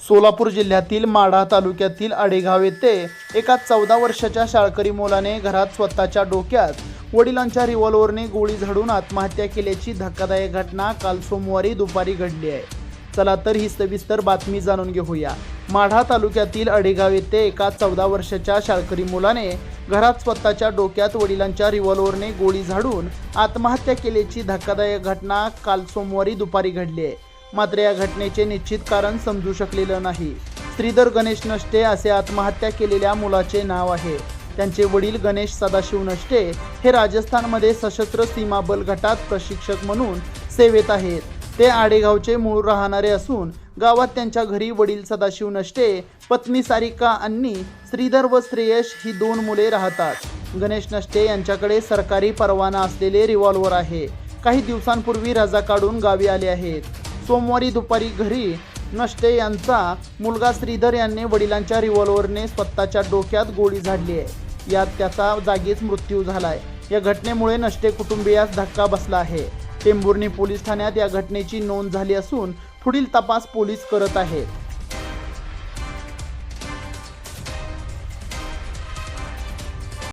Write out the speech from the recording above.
सोलापूर जिल्ह्यातील माढा तालुक्यातील आडेगाव येथे एका चौदा वर्षाच्या शाळकरी मुलाने घरात स्वतःच्या डोक्यात वडिलांच्या रिव्हॉल्वरने गोळी झाडून आत्महत्या केल्याची धक्कादायक घटना काल सोमवारी दुपारी घडली आहे. चला तर ही सविस्तर बातमी जाणून घेऊया. माढा तालुक्यातील अडेगाव येथे एका चौदा वर्षाच्या शाळकरी मुलाने घरात स्वतःच्या डोक्यात वडिलांच्या रिव्हॉल्व्हरने गोळी झाडून आत्महत्या केल्याची धक्कादायक घटना काल सोमवारी दुपारी घडली आहे. मात्र या घटनेचे निश्चित कारण समजू शकलेलं नाही. श्रीधर गणेश नष्टे असे आत्महत्या केलेल्या मुलाचे नाव आहे. त्यांचे वडील गणेश सदाशिव नष्टे हे राजस्थानमध्ये सशस्त्र सीमा बल गटात प्रशिक्षक म्हणून सेवेत आहेत. ते आडेगावचे मूळ राहणारे असून गावात त्यांच्या घरी वडील सदाशिव नष्टे पत्नी सारिका अन्नी श्रीधर व श्रेयश ही दोन मुले राहतात. गणेश नष्टे यांच्याकडे सरकारी परवाना असलेले रिव्हॉल्वर आहे. काही दिवसांपूर्वी रजा काढून गावी आले आहेत. सोमवारी दुपारी घरी नष्टे यांचा मुलगा श्रीधर यांनी वडिलांच्या रिव्हॉल्वरने स्वतःच्या डोक्यात गोळी झाडली आहे. यात त्याचा जागीच मृत्यू झाला आहे या घटनेमुळे नष्टे कुटुंबियास धक्का बसला आहे. टेंभुर्णी पोलीस ठाण्यात या घटनेची नोंद झाली असून पुढील तपास पोलीस करत आहेत.